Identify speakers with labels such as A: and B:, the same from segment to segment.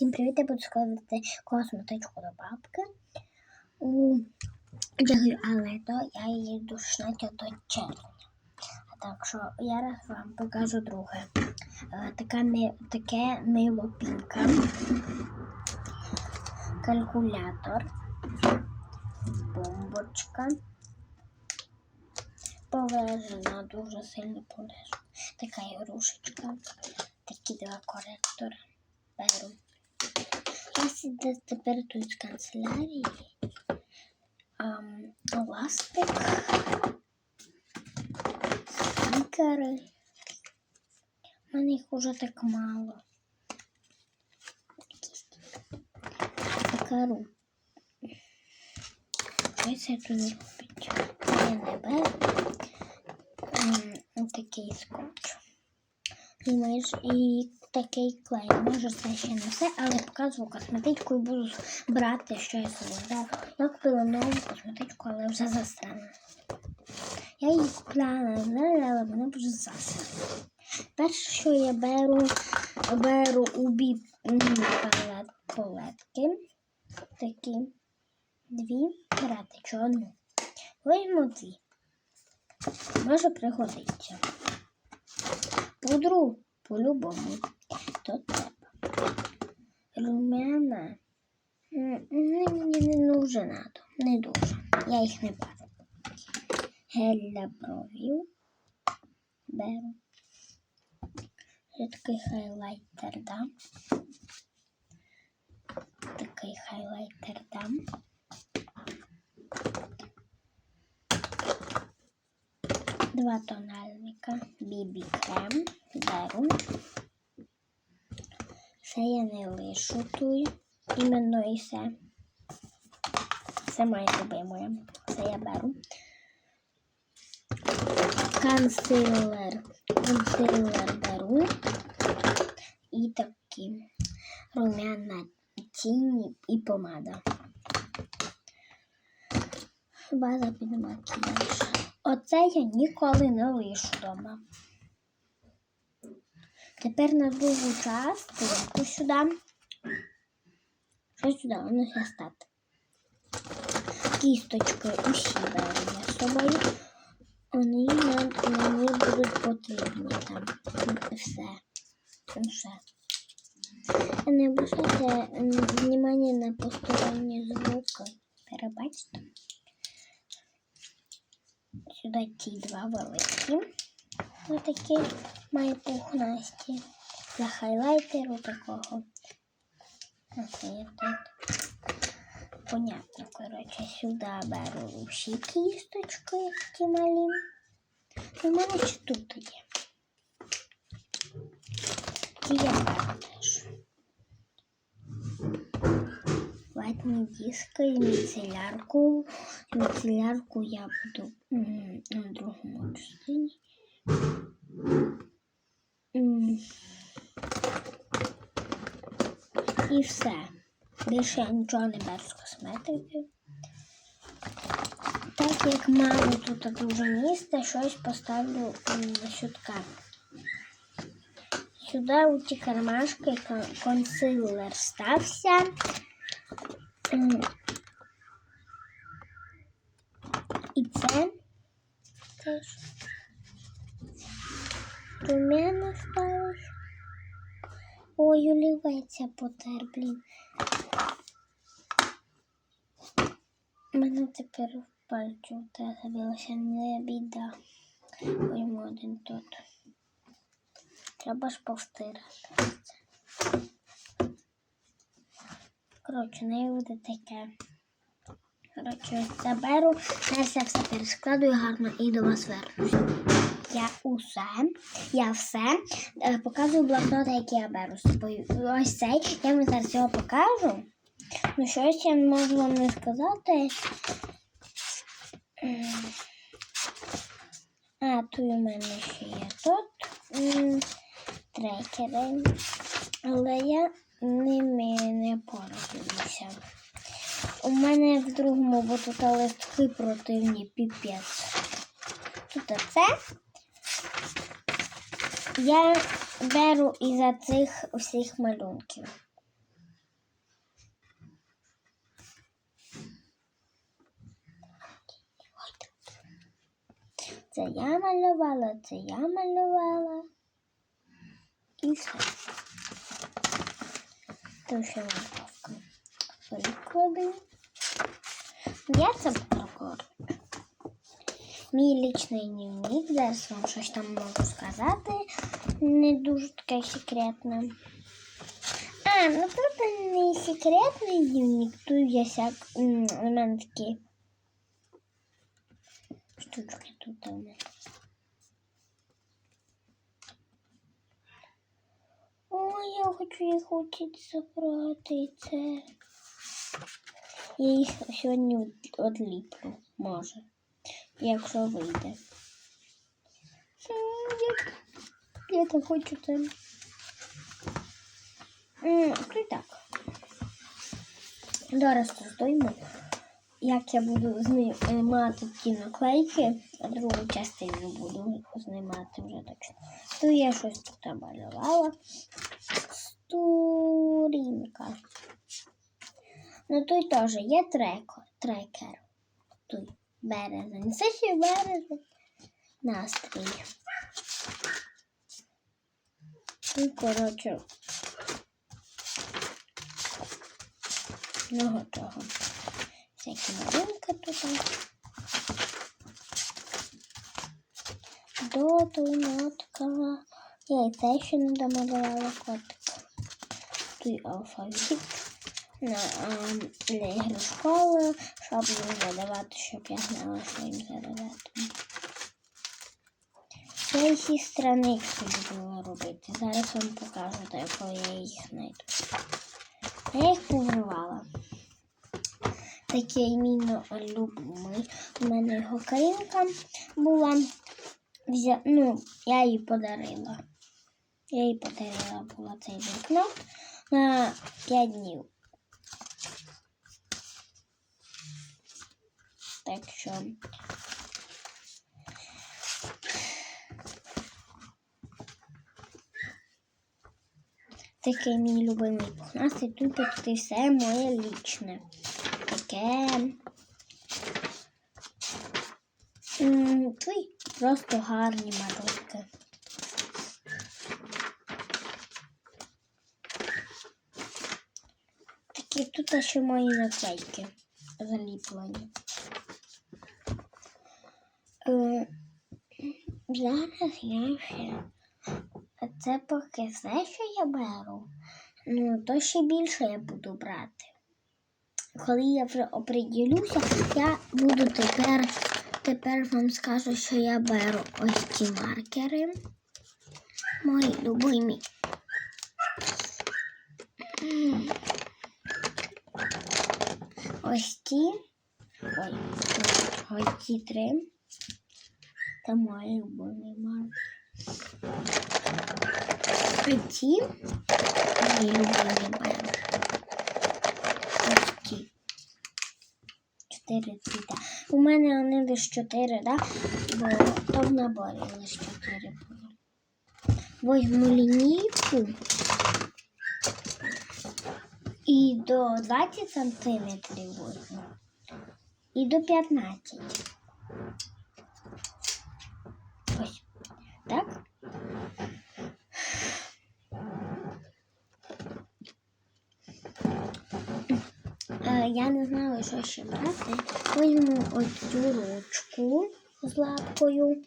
A: Всім привіт, я буду складати косметичку до бабки. У Джагію Алето я її до червня. Так що я зараз вам покажу друге. Е, Таке, ми- таке мило пінка. Калькулятор. Бомбочка. Повержена, дуже сильно повержена. Така ігрушечка. Такі два коректори. Беру. Я сюди тепер тут з канцелярії. Ластик. Стікери. У мене їх уже так мало. Такі стікери. Така ру. Це тут робить. Я не беру. М, Такий скотч. І, і такий клей. Може, це ще не все, але показую косметичку і буду брати щось собі. Я купила нову косметичку, але вже засрана. Я її купила, але вона вже засрана. Перше, що я беру, беру у бі палет, палетки. Такі дві брати одну. Візьму дві. Може пригодиться. Пудру по-любому. То треба. Румяна. м, Мені не дуже надо. Не дуже. Я їх не беру. Гель для бровів. Беру. Такий хайлайтер дам. Такий хайлайтер дам. Два тональника. Бібі крем. Беру. Це я не лишу тут. Іменно і все. Це моє любиме. Це я беру. Консилер. Консилер беру. І такі румяна тіні і помада. База під макіяж. Оце я ніколи не лишу вдома. Тепер на другу частинку сюди. Що сюди? Воно ще стати. Кісточки усі беру я з собою. Вони мені будуть потрібні там. Все. Там все. Не обращайте внимание на посторонні звуки. Перебачте. Сюди ті два великі. Ось такі мої пухнасті. Для хайлайтеру такого. Ось є тут. Понятно, коротше, сюди беру всі кісточки ті малі. У мене ще тут є. Ті я беру теж. Ватні диски міцелярку. Міцелярку я буду на другому частині. І все. Більше я нічого не беру з косметики. Так як мало тут дуже місця, щось поставлю м, сюди. Сюди у ті кармашки консилер стався. І це теж. Румяна ставиш. Ой, олівеця потер, блін. У мене тепер в пальцю те забилося не біда. Візьму один тут. Треба ж повстирати. Коротше, не буде таке. Коротше, заберу, зараз я все перескладую гарно і до вас вернусь. Я усе, я все е, показую блокноти, які я беру з собою. Ось цей, я вам зараз його покажу. Ну, щось я можу вам не сказати. Ем, А, тут у мене ще є тут трекери. Але я ними не пользуюся. У мене в другому, бо тут листки противні піпець. Тут оце. Я беру із цих всіх малюнків. Це я малювала, це я малювала. І все. То що. Приклади. Я це прокладу. Мій лічний дневник, зараз вам щось там можу сказати. Не дуже таке секретне. А, ну тут не секретний дневник, тут є всяк... У мене такі штучки тут у мене. Ой, я хочу їх хочуть забрати це. Я їх сьогодні одліплю, може, якщо вийде. Я, так хочу це. То так. Зараз роздоймо, як я буду знімати ті наклейки, а другу частину буду знімати вже точно. То я щось тут намалювала. Сторінка. Ну тут теж є трекер. трекер. Тут березень. Це ще березень. Настрій. Ну, коротше. Много того. Всякі малинки тут. Дотунотка. Я і це ще не домалювала котик. Тут алфавіт. На, а, для ігри школи, щоб їм задавати, щоб я знала, що їм задавати. Я їх із странички буду робити. Зараз вам покажу, де коли я їх знайду. Я їх повривала. Такий мій любимий. У мене його карінка була. Взя... Ну, я їй подарила. Я їй подарила була цей блокнот на 5 днів. Що. Такий мій любимий пухнастий, тут почти все моє лічне. Таке. Твій просто гарні малюнки. Такі тут ще мої наклейки заліплені. Е, Зараз я ще. Це поки все, що я беру. Ну, то ще більше я буду брати. Коли я вже оприділюся, я буду тепер, тепер вам скажу, що я беру ось ці маркери. Мої любимі. Ось ці. Ой, ось ці три. Любимі маркери. А ці мої любимі. Ось ці. Чотири цвіта. У мене вони лише чотири, да? Бо то в наборі лише чотири було. Возьму лінійку і до 20 сантиметрів возьму. І до 15. Так? Е, Я не знала, що ще брати. Візьму ось цю ручку з лапкою.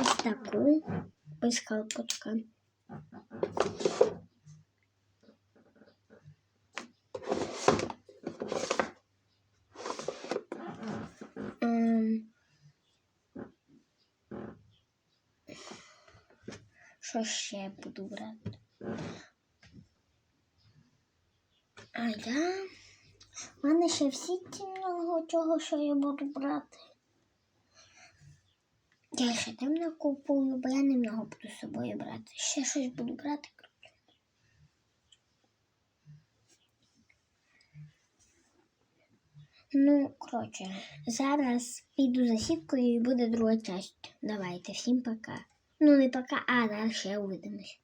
A: Ось таку без колпачка. Що ще буду брати? А я. У мене ще всі ті много чого, що я буду брати. Я ще темно купую, бо я немного буду з собою брати. Ще щось буду брати. Ну, коротше, зараз піду за сіткою і буде друга часть. Давайте, всім пока. Ну, не пока, а дальше увидимось.